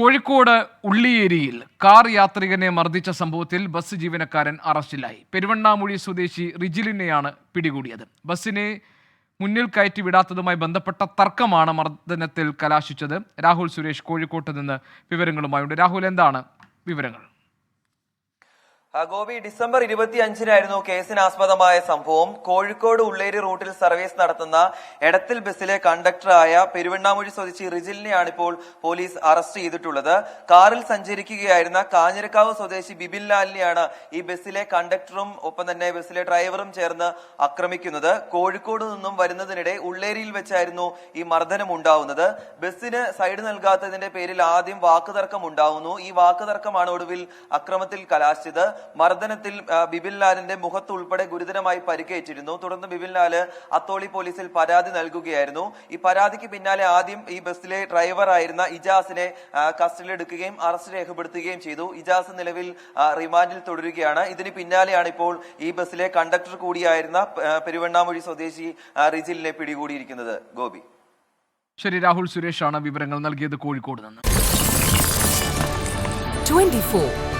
Kozhikode ഉള്ളിയേരിയിൽ car യാത്രികനെ മർദ്ദിച്ച സംഭവത്തിൽ bus ജീവനക്കാരൻ അറസ്റ്റിലായി. പെരുവണ്ണാമൂഴി സ്വദേശി റിജിലിനെയാണ് പിടികൂടിയത്. ബസ്സിനെ മുന്നിൽ കയറ്റി വിടാത്തതുമായി ബന്ധപ്പെട്ട തർക്കമാണ് മർദ്ദനത്തിൽ കലാശിച്ചത്. രാഹുൽ സുരേഷ് കോഴിക്കോട്ട് നിന്ന് വിവരങ്ങളുമായുണ്ട്. രാഹുൽ എന്താണ് വിവരങ്ങൾ? ഗോപി ഡിസംബർ ഇരുപത്തി അഞ്ചിനായിരുന്നു കേസിനാസ്പദമായ സംഭവം. കോഴിക്കോട് ഉള്ളേരി റൂട്ടിൽ സർവീസ് നടത്തുന്ന എടത്തിൽ ബസ്സിലെ കണ്ടക്ടറായ പെരുവണ്ണാമൂഴി സ്വദേശി റിജിലിനെയാണ് ഇപ്പോൾ പോലീസ് അറസ്റ്റ് ചെയ്തിട്ടുള്ളത്. കാറിൽ സഞ്ചരിക്കുകയായിരുന്ന കാഞ്ഞിരക്കാവ് സ്വദേശി ബിബിൻ ലാലിനെയാണ് ഈ ബസ്സിലെ കണ്ടക്ടറും ഒപ്പം തന്നെ ബസ്സിലെ ഡ്രൈവറും ചേർന്ന് ആക്രമിക്കുന്നത്. കോഴിക്കോട് നിന്നും വരുന്നതിനിടെ ഉള്ളേരിയിൽ വെച്ചായിരുന്നു ഈ മർദ്ദനം ഉണ്ടാവുന്നത്. ബസ്സിന് സൈഡ് നൽകാത്തതിന്റെ പേരിൽ ആദ്യം വാക്കുതർക്കം ഉണ്ടാവുന്നു. ഈ വാക്കുതർക്കമാണ് ഒടുവിൽ അക്രമത്തിൽ കലാശിച്ചത്. മർദ്ദനത്തിൽ ബിപിൻ ലാലിന്റെ മുഖത്ത് ഉൾപ്പെടെ ഗുരുതരമായി പരിക്കേറ്റിരുന്നു. തുടർന്ന് ബിപിൻ ലാൽ അത്തോളി പോലീസിൽ പരാതി നൽകുകയായിരുന്നു. ഈ പരാതിക്ക് പിന്നാലെ ആദ്യം ഈ ബസ്സിലെ ഡ്രൈവറായിരുന്ന ഇജാസിനെ കസ്റ്റഡി കസ്റ്റഡിയിലെടുക്കുകയും അറസ്റ്റ് രേഖപ്പെടുത്തുകയും ചെയ്തു. ഇജാസ് നിലവിൽ റിമാൻഡിൽ തുടരുകയാണ്. ഇതിന് പിന്നാലെയാണ് ഇപ്പോൾ ഈ ബസ്സിലെ കണ്ടക്ടർ കൂടിയായിരുന്ന പെരുവണ്ണാമൊഴി സ്വദേശി റിജിലിനെ പിടികൂടിയിരിക്കുന്നത്. ഗോപി. ശരി രാഹുൽ സുരേഷാണ് വിവരങ്ങൾ നൽകിയത് കോഴിക്കോട് നിന്ന്. 24